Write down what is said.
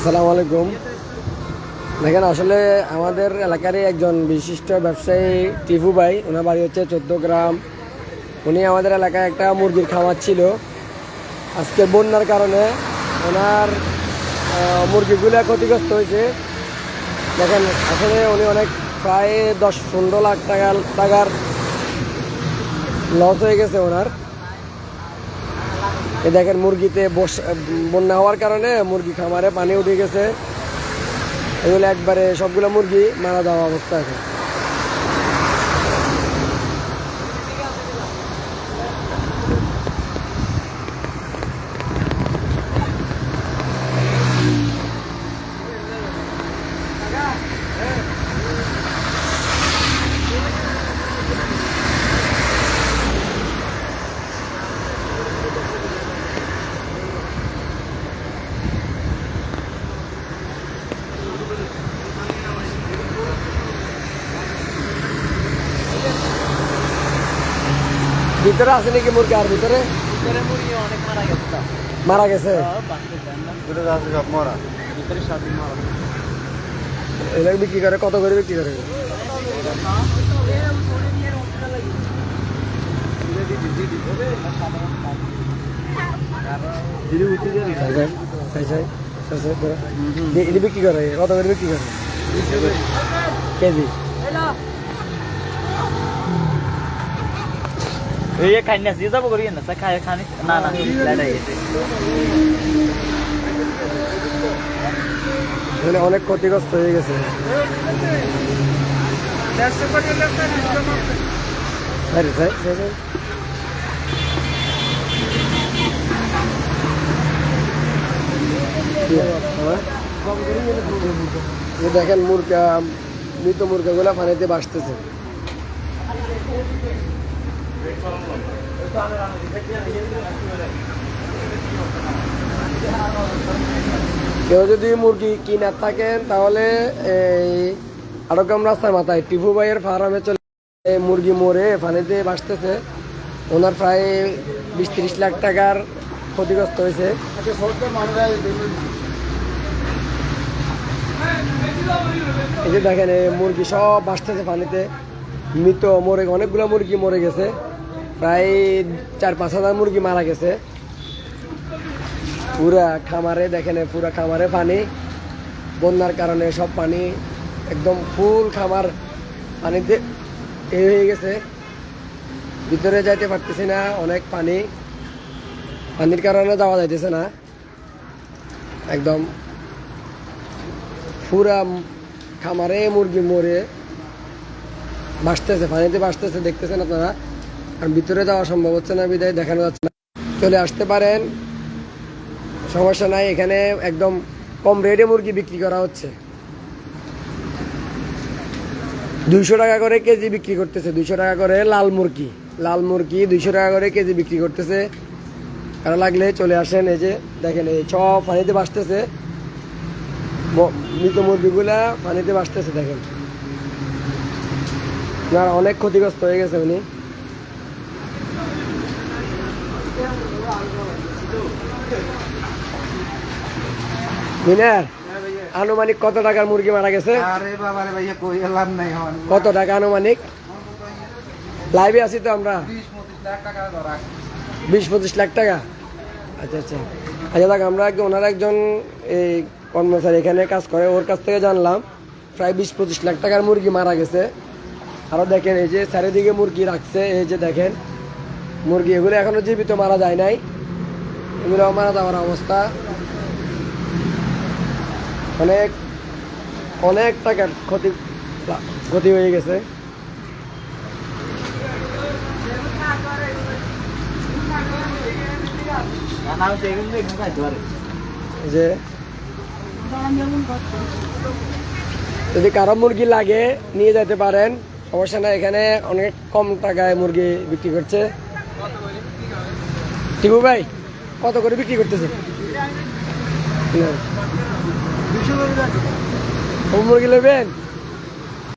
আসসালামু আলাইকুম। দেখেন, আসলে আমাদের এলাকারই একজন বিশিষ্ট ব্যবসায়ী টিফু ভাই, ওনার বাড়ি হচ্ছে চোদ্দ গ্রাম। উনি আমাদের এলাকায় একটা মুরগির খামার ছিল। আজকে বন্যার কারণে ওনার মুরগিগুলো ক্ষতিগ্রস্ত হয়েছে। দেখেন, আসলে উনি অনেক প্রায় দশ, পনেরো লাখ টাকা টাকার লস হয়ে গেছে ওনার। দেখেন মুরগিতে বন্যা হওয়ার কারণে মুরগি খামারে পানি উঠে গেছে। এগুলো একবারে সবগুলো মুরগি মারা যাওয়া অবস্থা আছে। ভিতরে আছে নাকি মুরগি? আর ভিতরে? ভিতরে মুরগি অনেক মারা গেছে। মারা গেছে। দুটো আছে সব মরা। ভিতরে সব মারা গেছে। বিক্রি করে? কত করে বিক্রি করে? কত করে? বিক্রি করে। কেজি? দিয়ে যাব করি না খাই খানি না না লাইট গেছে মানে অনেক ক্ষতিগ্রস্ত হয়ে গেছে। দেখেন মুরগা মৃত মুরগাগুলা পানিতে বাসতেছে কেউ যদি মুরগি কিনার থাকেন, তাহলে এই আরকম রাস্তার মাথায় টিপু ভাইয়ের ফার্মে চলে মুরগি মরে পানিতে বাসতেছে ওনার প্রায় বিশ তিরিশ লাখ টাকার ক্ষতিগ্রস্ত হয়েছে। এই যে দেখেন, এই মুরগি সব বাঁচতেছে পানিতে মৃত, মরে, অনেকগুলো মুরগি মরে গেছে। প্রায় চার পাঁচ হাজার মুরগি মারা গেছে। পুরা খামারে দেখেন, পুরা খামারে পানি, বন্যার কারণে সব পানি একদম ফুল খামার পানিতে এ হয়ে গেছে। ভিতরে যাইতে পারতেছি না, অনেক পানি। পানির কারণে যাওয়া যাইতেছে না। একদম পুরা খামারে মুরগি মরে বাসতেছে পানিতে বাসতেছে দেখতেছেন আপনারা? আর ভিতরে যাওয়া সম্ভব হচ্ছে না, বিদায় দেখানো যাচ্ছে না। চলে আসতে পারেন, সমস্যা নাই, এখানে একদম কম রেটে মুরগি বিক্রি করা হচ্ছে। দুইশো টাকা করে কেজি বিক্রি করতেছে, দুইশো টাকা করে লাল মুরগি। লাল মুরগি দুইশো টাকা করে কেজি বিক্রি করতেছে। কারও লাগলে চলে আসেন, এই যে দেখেন, এই সব পানিতে বাসতেছে ম- মৃত মুরগিগুলা পানিতে বাসতেছে দেখেন। ওনার অনেক ক্ষতিগ্রস্ত হয়ে গেছে উনি। মিনার আনুমানিক কত টাকার মুরগি মারা গেছে? আরে বাবা রে ভাইয়া কই এলাম নাই হন কত টাকা আনুমানিক? লাইভে আছি তো আমরা। বিশ পঁচিশ লাখ টাকা আচ্ছা আচ্ছা। আচ্ছা দেখ আমরা ওনার একজন এই কর্মচারী এখানে কাজ করে ওর কাছ থেকে জানলাম প্রায় বিশ পঁচিশ লাখ টাকার মুরগি মারা গেছে। আরও দেখেন এই যে চারিদিকে মুরগি রাখছে এই যে দেখেন মুরগি, এগুলো এখনও জীবিত মারা যায় নাই। এগুলো মারা যাওয়ার অবস্থা। অনেক অনেক টাকার ক্ষতি ক্ষতি হয়ে গেছে। যে, যদি কারও মুরগি লাগে, নিয়ে যেতে পারেন। সমস্যা না এখানে অনেক কম টাকায় মুরগি বিক্রি করছে। টিপু ভাই কত করে বিক্রি করতেছে না। ও মুরগি নেবেন